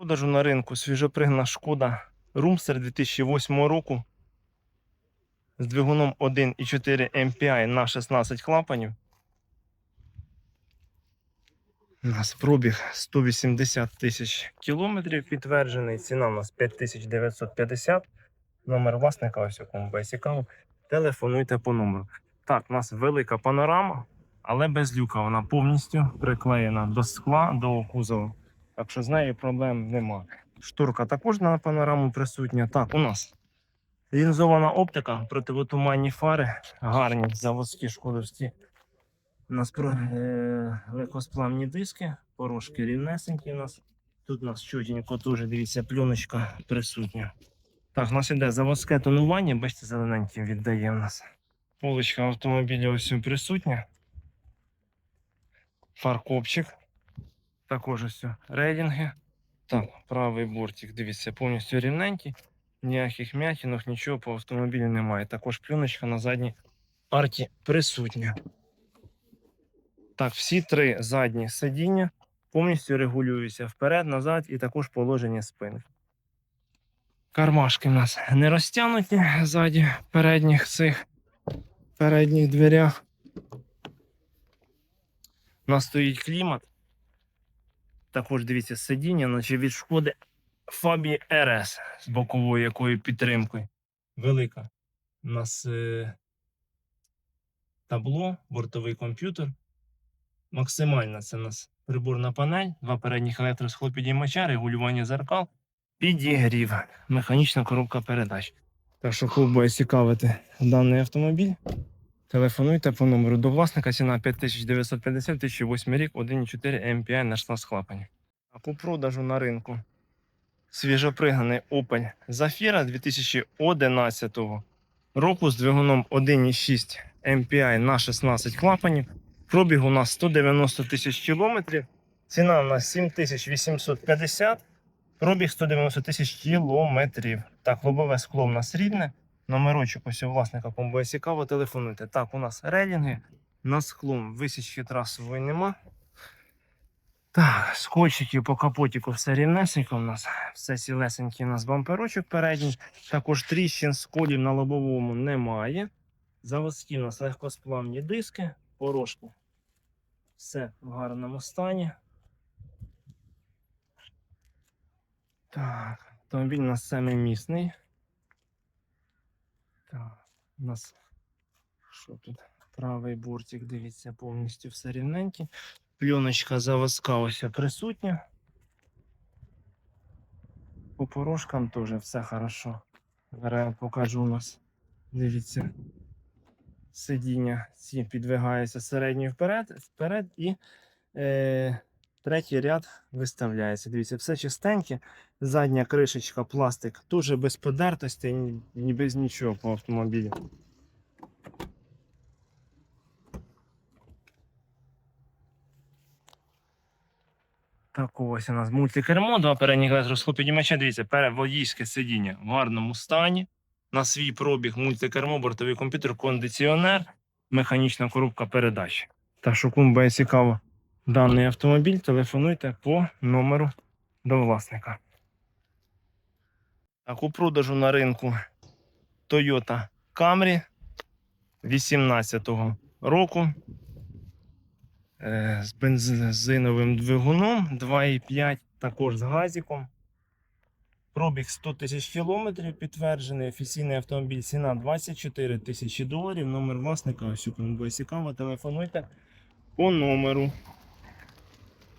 Продажу на ринку свіжопригна шкода Румстер 2008 року з двигуном 1,4 MPI на 16 клапанів. У нас пробіг 180 тисяч кілометрів підтверджений. Ціна у нас 5950. Номер власника, ось у кому буде цікаво. Телефонуйте по номеру. Так, у нас велика панорама, але без люка. Вона повністю приклеєна до скла, до кузова. Так що з нею проблем нема. Шторка також на панораму присутня. Так, у нас лінзована оптика, противотуманні фари, гарні заводські шкодовські. У нас про, е, легкосплавні диски, порошки рівнесенькі у нас. Тут у нас чутенько теж, дивіться, пленочка присутня. Так, у нас іде заводське тонування, бачите, зелененьким віддає у нас. Полочка автомобіля ось присутня. Фаркопчик. Також ось рейдинги. Так, правий бортик, дивіться, повністю рівненький. Ніяких м'ятінок, нічого по автомобілю немає. Також плюночка на задній арті присутня. Так, всі три задні сидіння повністю регулюються вперед, назад і також положення спини. Кармашки в нас не розтягнуті ззаді передніх цих передніх дверях. У нас стоїть клімат. Також дивіться сидіння, наче від шкоди Фабі РС з боковою якою підтримкою. Велика. У нас е, табло, бортовий комп'ютер. Максимальна це у нас приборна панель, два передніх електросхлопідіймача, регулювання зеркал, підігрів, механічна коробка передач. Так що, буде цікавити даний автомобіль, телефонуйте по номеру до власника. Ціна 5950 2008 рік, 1,4 MPI на 16 клапанів. Так, у продажу на ринку свіжопригнаний Opel Zafira 2011 року з двигуном 1,6 MPI на 16 клапанів. Пробіг у нас 190 тисяч кілометрів. Ціна у нас 7850. Пробіг 190 тисяч кілометрів. Так, лобове скло у нас рідне. Номерочок ось у власника, кому буде цікаво, телефонуйте. Так, у нас релінги. На склом висічки трасової нема. Так, скотчиків по капотіку все рівнесенько у нас. Все сілесенький у нас бамперочок передній. Також тріщин сколів на лобовому немає. Заводські у нас легкосплавні диски, порошки. Все в гарному стані. Так, автомобіль у нас семимісний. Так, у нас що тут? Правий бортик, дивіться, повністю все рівненьке. Пленочка заводська присутня. По порошкам теж все хорошо. Зараз покажу у нас. Дивіться. Сидіння ці підвигаються середньою вперед, вперед і е, третій ряд виставляється. Дивіться, все чистеньке. Задня кришечка, пластик, дуже без подертостей, ні, без нічого по автомобілю. Так, ось у нас мультикермо, два передніх електросхлопідіймача. Дивіться, переводійське сидіння в гарному стані. На свій пробіг мультикермо, бортовий комп'ютер, кондиціонер, механічна коробка передач. Так що, буде цікаво даний автомобіль, телефонуйте по номеру до власника. Так, у продажу на ринку Toyota Camry 18 року е, з бензиновим двигуном 2,5, також з газиком. Пробіг 100 тисяч кілометрів, підтверджений офіційний автомобіль, ціна 24 тисячі доларів. Номер власника, ось кому буде цікаво, телефонуйте по номеру.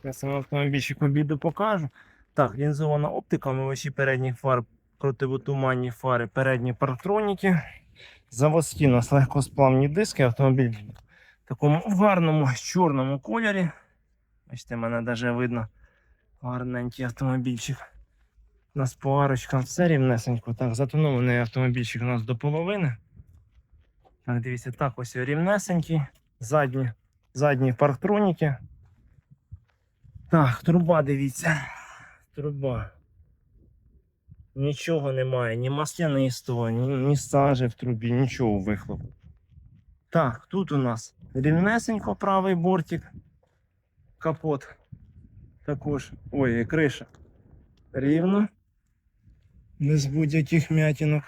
Я сам автомобільчик обіду покажу. Так, лінзована оптика, мивачі передніх фар, противотуманні фари, передні парктроніки. Заводські у нас легкосплавні диски, автомобіль в такому гарному чорному кольорі. Бачите, мене навіть видно гарненький автомобільчик. У нас по арочкам все рівнесенько. Так, затонований автомобільчик у нас до половини. Так, дивіться, так ось рівнесенький. Задні, задні парктроніки. Так, труба, дивіться. Труба. Нічого немає, ні маслянистого, ні, ні сажі в трубі, нічого вихлопу. Так, тут у нас рівнесенько правий бортик. Капот. Також. Ой, і криша. рівно. Без будь-яких м'ятінок.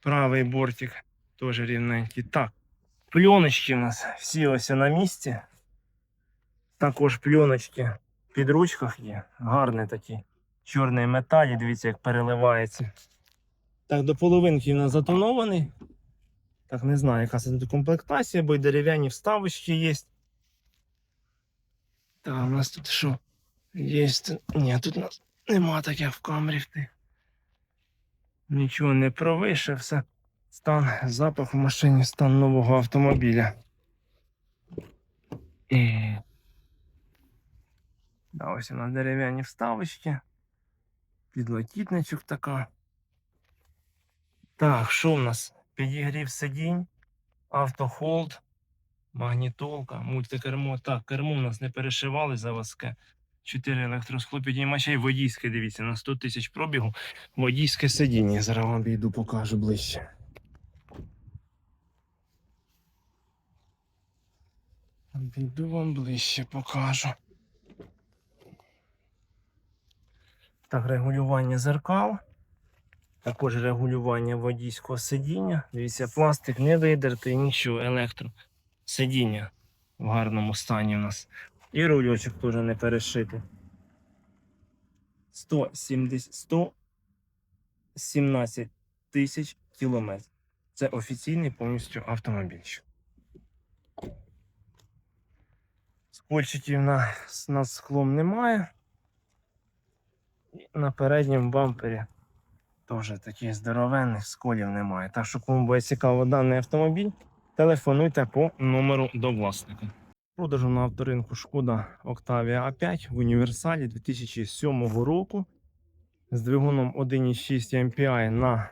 Правий бортик теж рівненький. Так, пленочки у нас всі ось на місці. Також пленочки в підручках є. Гарний такий чорний металь. Дивіться, як переливається. Так, до половинки нас затонований. Так, не знаю, яка це комплектація, бо й дерев'яні вставочки є. Так, у нас тут що? Є. Ні, тут у нас нема таке в камері. Нічого не провише, все. Стан, запах в машині, стан нового автомобіля. Да, ось у нас дерев'яні вставочки. Підлокітничок така. Так, що в нас? Підігрів сидінь, автохолд, магнітолка, мультикермо. Так, кермо у нас не перешивали заводське. 4 електросхлопідіймача і водійське, дивіться, на 100 тисяч пробігу. Водійське сидіння. Я Зараз вам обійду, покажу ближче. Обійду вам ближче, покажу. Так, регулювання зеркал. Також регулювання водійського сидіння. Дивіться, пластик не видертий, нічого, електро. Сидіння в гарному стані у нас. І рульочок теж не перешитий. 170, 117 тисяч кілометрів. Це офіційний повністю автомобільчик. Скольчиків на, на склом немає. І на передньому бампері теж таких здоровенних сколів немає. Так що, кому буде цікаво даний автомобіль, телефонуйте по номеру до власника. Продажу на авторинку шкода Octavia A5 в універсалі 2007 року з двигуном 1,6 MPI на,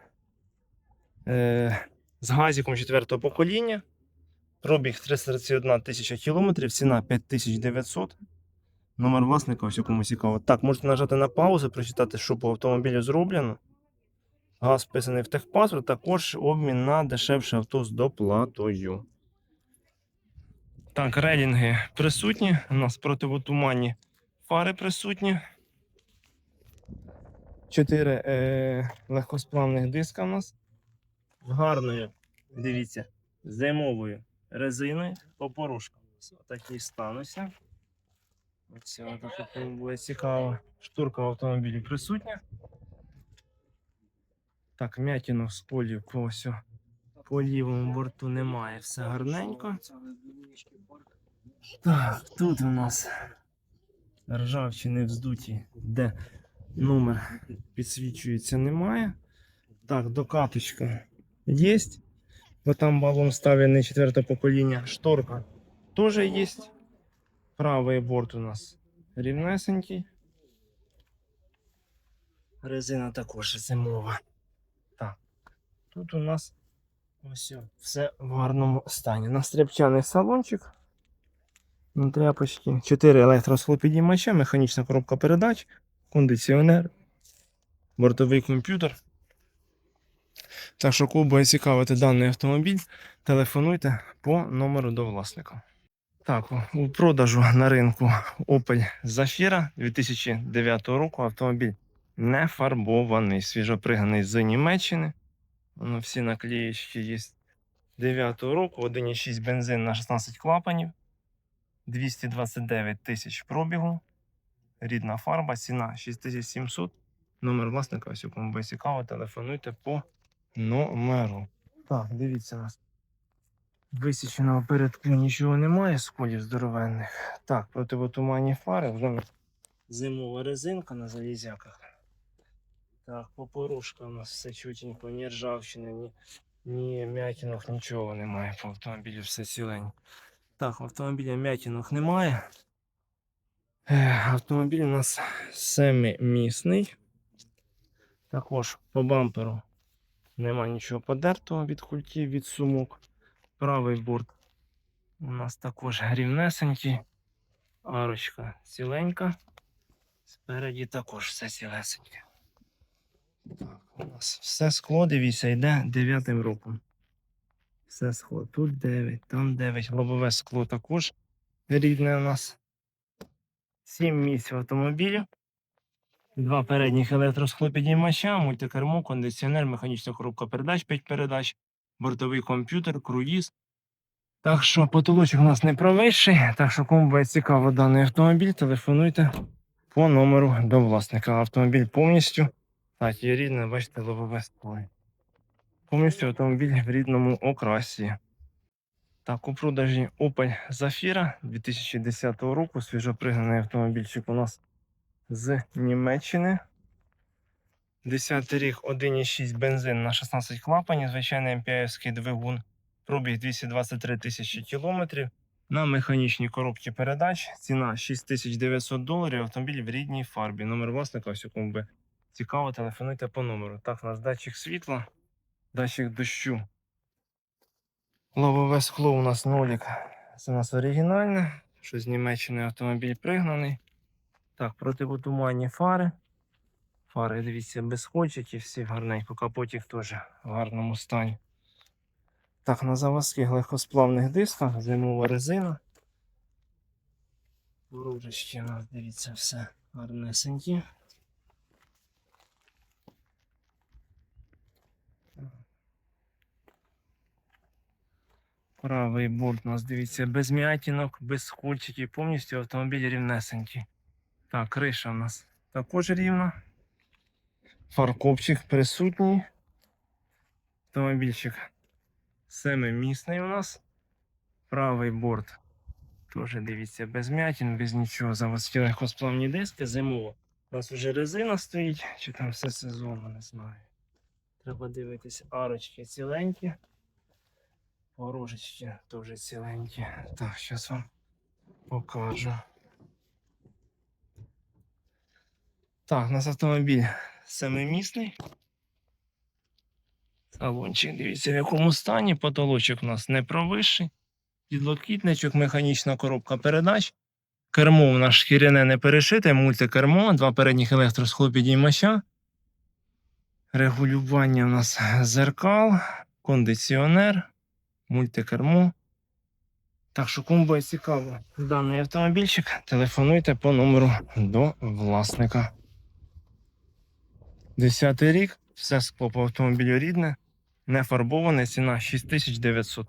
е, з газиком 4 покоління. Пробіг 331 тисяча кілометрів, ціна 5900. Номер власника, ось кому цікаво. Так, можете нажати на паузу, прочитати, що по автомобілю зроблено. Газ вписаний в техпаспорт, також обмін на дешевше авто з доплатою. Так, релінги присутні. У нас противотуманні фари присутні. Чотири е, легкосплавних диска у нас. З гарною, дивіться, зимовою резиною по порушкам. Отакий стануся. Так кому буде цікаво. Штурка в автомобілі присутня. Так, м'ятінок з колів по ось по лівому борту немає. Все гарненько. Так, тут у нас ржавчини вздуті, де номер підсвічується, немає. Так, докаточка є. Бо там балон ставлений четверте покоління. Шторка теж є. Правий борт у нас рівнесенький. Резина також зимова. Так. Тут у нас ось все в гарному стані. Настряпчаний салончик. На тряпочки. 4 електросхлопідіймача, механічна коробка передач, кондиціонер, бортовий комп'ютер. Так що, кого буде цікавити даний автомобіль, телефонуйте по номеру до власника. Так, у- продажу на ринку Opel Zafira 2009 року автомобіль не фарбований, свіжоприганий з Німеччини. Воно всі наклеїчки є 9 року, 1,6 бензин на 16 клапанів, 229 тисяч пробігу, рідна фарба, ціна 6700. Номер власника, ось кому цікаво, телефонуйте по номеру. Так, дивіться нас. Висіченого передку нічого немає, сколів здоровенних. Так, противотуманні фари, вже зимова резинка на залізяках. Так, попорушка у нас все чутенько, ні ржавчини, ні, ні м'ятінок, нічого немає по автомобілю, все ціленько. Так, в автомобіля м'ятінок немає. Автомобіль у нас семимісний. Також по бамперу нема нічого подертого від кульків, від сумок. Правий борт у нас також рівнесенький. Арочка ціленька. Спереді також все цілесеньке. Так, у нас все скло, дивіться, йде дев'ятим роком. Все скло. Тут 9, там 9. Лобове скло також рідне у нас. 7 місць в автомобілі. Два передніх електросхлопідіймача, мультикермо, кондиціонер, механічна коробка передач, 5 передач, бортовий комп'ютер, круїз. Так що потолочок у нас не провищий, так що кому буде цікаво даний автомобіль, телефонуйте по номеру до власника. Автомобіль повністю. Так, є рідне, бачите, лобове скло. Повністю автомобіль в рідному окрасі. Так, у продажі Opel Zafira 2010 року. Свіжопригнаний автомобільчик у нас з Німеччини. 10 рік 1,6 бензин на 16 клапанів, звичайний МПАївський двигун. Пробіг 223 тисячі кілометрів. На механічній коробці передач. Ціна 6900 доларів. Автомобіль в рідній фарбі. Номер власника, ось цікаво, телефонуйте по номеру. Так, у нас датчик світла, датчик дощу. Лобове скло у нас нолік. Це у нас оригінальне. Що з Німеччини автомобіль пригнаний. Так, противотуманні фари. Фари, дивіться, без і всі гарненько. Капотик теж в гарному стані. Так, на заводських легкосплавних дисках зимова резина. Ружечки у нас, дивіться, все гарнесенькі. Правий борт у нас, дивіться, без м'ятінок, без скольчиків, повністю автомобіль рівнесенький. Так, криша у нас також рівна. Фаркопчик присутній. Автомобільчик семимісний у нас. Правий борт. Теж дивіться, без м'ятін, без нічого. Заводські легкосплавні диски, зимово. У нас вже резина стоїть, чи там все сезонно, не знаю. Треба дивитися, арочки ціленькі. Порожечки теж ціленькі. Так, зараз вам покажу. Так, у нас автомобіль семимісний. Салончик, дивіться, в якому стані. Потолочок у нас не провищий. Підлокітничок, механічна коробка передач. Кермо у нас шкіряне не перешите, мультикермо, два передніх електросхлопідіймача. Регулювання у нас зеркал, кондиціонер, мультикермо. Так що, кому буде цікаво даний автомобільчик, телефонуйте по номеру до власника. Десятий рік, все скло по автомобілю рідне, не фарбоване, ціна 6900.